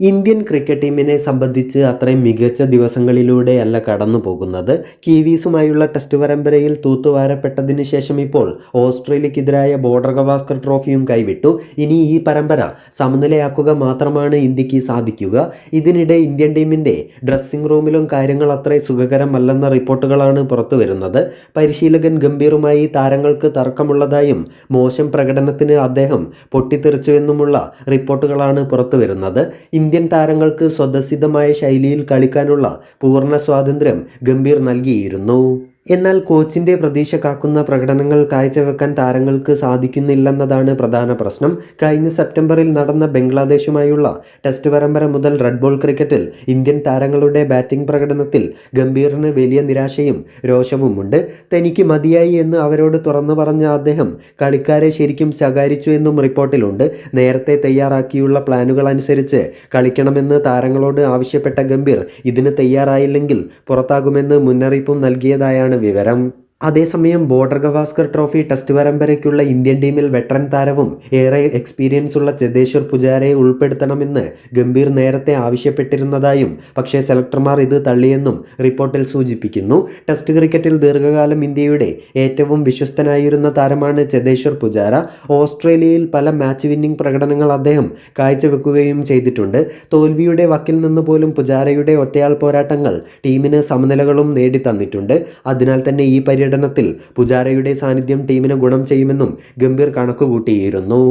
Indian cricket ടീമിനെ സംബന്ധിച്ച് അത്രയും മികച്ച ദിവസങ്ങളിലൂടെയല്ല കടന്നു പോകുന്നത് കീവീസുമായുള്ള ടെസ്റ്റ് പരമ്പരയിൽ തൂത്തുവാരപ്പെട്ടതിന് ശേഷം ഇപ്പോൾ ഓസ്ട്രേലിയക്കെതിരായ ബോർഡർ ഗവാസ്കർ ട്രോഫിയും കൈവിട്ടു. ഇനി ഈ പരമ്പര സമനിലയാക്കുക മാത്രമാണ് ഇന്ത്യയ്ക്ക് സാധിക്കുക. ഇതിനിടെ ഇന്ത്യൻ ടീമിന്റെ ഡ്രസ്സിംഗ് റൂമിലും കാര്യങ്ങൾ അത്ര സുഖകരമല്ലെന്ന റിപ്പോർട്ടുകളാണ് പുറത്തു വരുന്നത് പരിശീലകൻ ഗംഭീറുമായി താരങ്ങൾക്ക് തർക്കമുള്ളതായും മോശം പ്രകടനത്തിന് അദ്ദേഹം പൊട്ടിത്തെറിച്ചുവെന്നുമുള്ള റിപ്പോർട്ടുകളാണ് പുറത്തു വരുന്നത് ഇന്ത്യൻ താരങ്ങൾക്ക് സ്വതസിദ്ധമായ ശൈലിയിൽ കളിക്കാനുള്ള പൂർണ സ്വാതന്ത്ര്യം ഗംഭീർ നൽകിയിരുന്നു. എന്നാൽ കോച്ചിന്റെ പ്രതീക്ഷ കാക്കുന്ന പ്രകടനങ്ങൾ കാഴ്ചവെക്കാൻ താരങ്ങൾക്ക് സാധിക്കുന്നില്ലെന്നതാണ് പ്രധാന പ്രശ്നം. കഴിഞ്ഞ സെപ്റ്റംബറിൽ നടന്ന ബംഗ്ലാദേശുമായുള്ള ടെസ്റ്റ് പരമ്പര മുതൽ റെഡ് ബോൾ ക്രിക്കറ്റിൽ ഇന്ത്യൻ താരങ്ങളുടെ ബാറ്റിംഗ് പ്രകടനത്തിൽ ഗംഭീറിന് വലിയ നിരാശയും രോഷവുമുണ്ട്. തനിക്ക് മതിയായി എന്ന് അവരോട് തുറന്നു പറഞ്ഞ അദ്ദേഹം കളിക്കാരെ ശരിക്കും ശകാരിച്ചു എന്നും റിപ്പോർട്ടിലുണ്ട്. നേരത്തെ തയ്യാറാക്കിയുള്ള പ്ലാനുകൾ അനുസരിച്ച് കളിക്കണമെന്ന് താരങ്ങളോട് ആവശ്യപ്പെട്ട ഗംഭീർ ഇതിന് തയ്യാറായില്ലെങ്കിൽ പുറത്താകുമെന്ന് മുന്നറിയിപ്പും നൽകിയതായാണ് വിവരം അതേസമയം ബോർഡർ ഗവാസ്കർ ട്രോഫി ടെസ്റ്റ് പരമ്പരയ്ക്കുള്ള ഇന്ത്യൻ ടീമിൽ വെറ്ററൻ താരവും ഏറെ എക്സ്പീരിയൻസ് ഉള്ള ചെതേശ്വർ പുജാരയെ ഉൾപ്പെടുത്തണമെന്ന് ഗംഭീർ നേരത്തെ ആവശ്യപ്പെട്ടിരുന്നതായും പക്ഷേ സെലക്ടർമാർ ഇത് തള്ളിയെന്നും റിപ്പോർട്ടിൽ സൂചിപ്പിക്കുന്നു. ടെസ്റ്റ് ക്രിക്കറ്റിൽ ദീർഘകാലം ഇന്ത്യയുടെ ഏറ്റവും വിശ്വസ്തനായിരുന്ന താരമാണ് ചെതേശ്വർ പുജാര. ഓസ്ട്രേലിയയിൽ പല മാച്ച് വിന്നിംഗ് പ്രകടനങ്ങൾ അദ്ദേഹം കാഴ്ചവെക്കുകയും ചെയ്തിട്ടുണ്ട്. തോൽവിയുടെ വക്കിൽ നിന്ന് പോലും പുജാരയുടെ ഒറ്റയാൾ പോരാട്ടങ്ങൾ ടീമിന് സമനിലകളും നേടിത്തന്നിട്ടുണ്ട്. അതിനാൽ തന്നെ ഈ പര്യടനത്തിൽ പുജാരയുടെ സാന്നിധ്യം ടീമിന് ഗുണം ചെയ്യുമെന്നും ഗംഭീർ കണക്കുകൂട്ടിയിരുന്നു.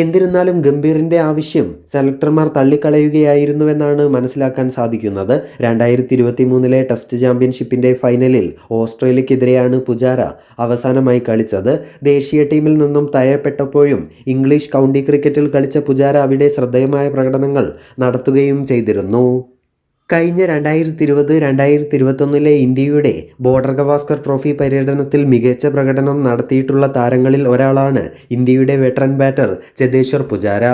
എന്നിരുന്നാലും ഗംഭീറിന്റെ ആവശ്യം സെലക്ടർമാർ തള്ളിക്കളയുകയായിരുന്നുവെന്നാണ് മനസ്സിലാക്കാൻ സാധിക്കുന്നത്. രണ്ടായിരത്തി ഇരുപത്തി മൂന്നിലെ ടെസ്റ്റ് ചാമ്പ്യൻഷിപ്പിന്റെ ഫൈനലിൽ ഓസ്ട്രേലിയക്കെതിരെയാണ് പുജാര അവസാനമായി കളിച്ചത്. ദേശീയ ടീമിൽ നിന്നും തയപ്പെട്ടപ്പോഴും ഇംഗ്ലീഷ് കൗണ്ടി ക്രിക്കറ്റിൽ കളിച്ച പുജാര അവിടെ ശ്രദ്ധേയമായ പ്രകടനങ്ങൾ നടത്തുകയും ചെയ്തിരുന്നു. കഴിഞ്ഞ രണ്ടായിരത്തി ഇരുപത് രണ്ടായിരത്തി ഇരുപത്തൊന്നിലെ ഇന്ത്യയുടെ ബോർഡർ ഗവാസ്കർ ട്രോഫി പര്യടനത്തിൽ മികച്ച പ്രകടനം നടത്തിയിട്ടുള്ള താരങ്ങളിൽ ഒരാളാണ് ഇന്ത്യയുടെ വെറ്ററൻ ബാറ്റർ ചെതേശ്വർ പുജാര.